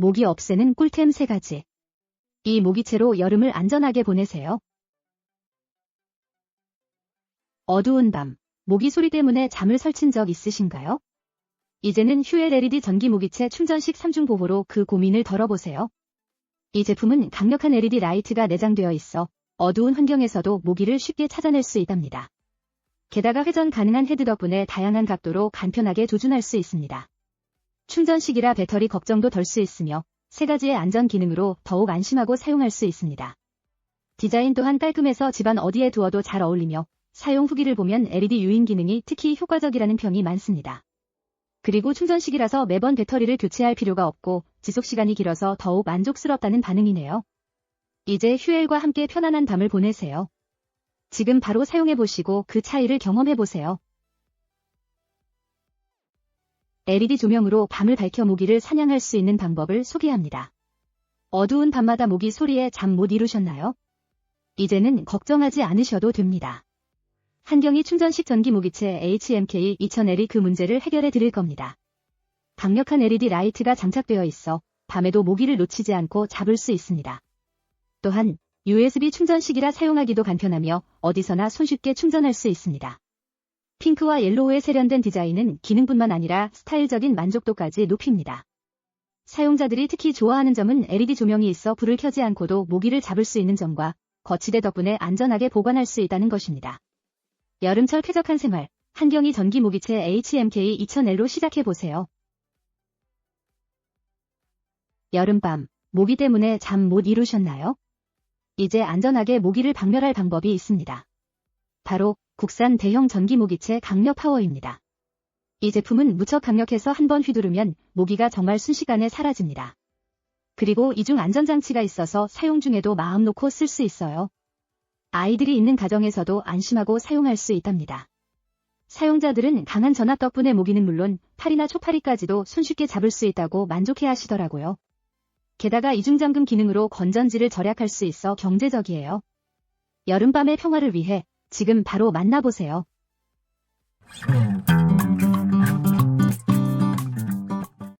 모기 없애는 꿀템 3가지. 이 모기채로 여름을 안전하게 보내세요. 어두운 밤, 모기 소리 때문에 잠을 설친 적 있으신가요? 이제는 휴엘 LED 전기 모기채 충전식 3중 보호로 그 고민을 덜어보세요. 이 제품은 강력한 LED 라이트가 내장되어 있어 어두운 환경에서도 모기를 쉽게 찾아낼 수 있답니다. 게다가 회전 가능한 헤드 덕분에 다양한 각도로 간편하게 조준할 수 있습니다. 충전식이라 배터리 걱정도 덜 수 있으며 세 가지의 안전 기능으로 더욱 안심하고 사용할 수 있습니다. 디자인 또한 깔끔해서 집안 어디에 두어도 잘 어울리며 사용 후기를 보면 LED 유인 기능이 특히 효과적이라는 평이 많습니다. 그리고 충전식이라서 매번 배터리를 교체할 필요가 없고 지속시간이 길어서 더욱 만족스럽다는 반응이네요. 이제 휴엘과 함께 편안한 밤을 보내세요. 지금 바로 사용해보시고 그 차이를 경험해보세요. LED 조명으로 밤을 밝혀 모기를 사냥할 수 있는 방법을 소개합니다. 어두운 밤마다 모기 소리에 잠 못 이루셨나요? 이제는 걱정하지 않으셔도 됩니다. 한경이 충전식 전기 모기채 HMK 2000L이 그 문제를 해결해 드릴 겁니다. 강력한 LED 라이트가 장착되어 있어 밤에도 모기를 놓치지 않고 잡을 수 있습니다. 또한 USB 충전식이라 사용하기도 간편하며 어디서나 손쉽게 충전할 수 있습니다. 핑크와 옐로우의 세련된 디자인은 기능뿐만 아니라 스타일적인 만족도까지 높입니다. 사용자들이 특히 좋아하는 점은 LED 조명이 있어 불을 켜지 않고도 모기를 잡을 수 있는 점과 거치대 덕분에 안전하게 보관할 수 있다는 것입니다. 여름철 쾌적한 생활, 한경이 전기 모기채 HMK 2000L로 시작해보세요. 여름밤, 모기 때문에 잠 못 이루셨나요? 이제 안전하게 모기를 박멸할 방법이 있습니다. 바로 국산 대형 전기 모기채 강력 파워입니다. 이 제품은 무척 강력해서 한 번 휘두르면 모기가 정말 순식간에 사라집니다. 그리고 이중 안전장치가 있어서 사용 중에도 마음 놓고 쓸 수 있어요. 아이들이 있는 가정에서도 안심하고 사용할 수 있답니다. 사용자들은 강한 전압 덕분에 모기는 물론 팔이나 초파리까지도 손쉽게 잡을 수 있다고 만족해 하시더라고요. 게다가 이중잠금 기능으로 건전지를 절약할 수 있어 경제적이에요. 여름밤의 평화를 위해 지금 바로 만나보세요. 음.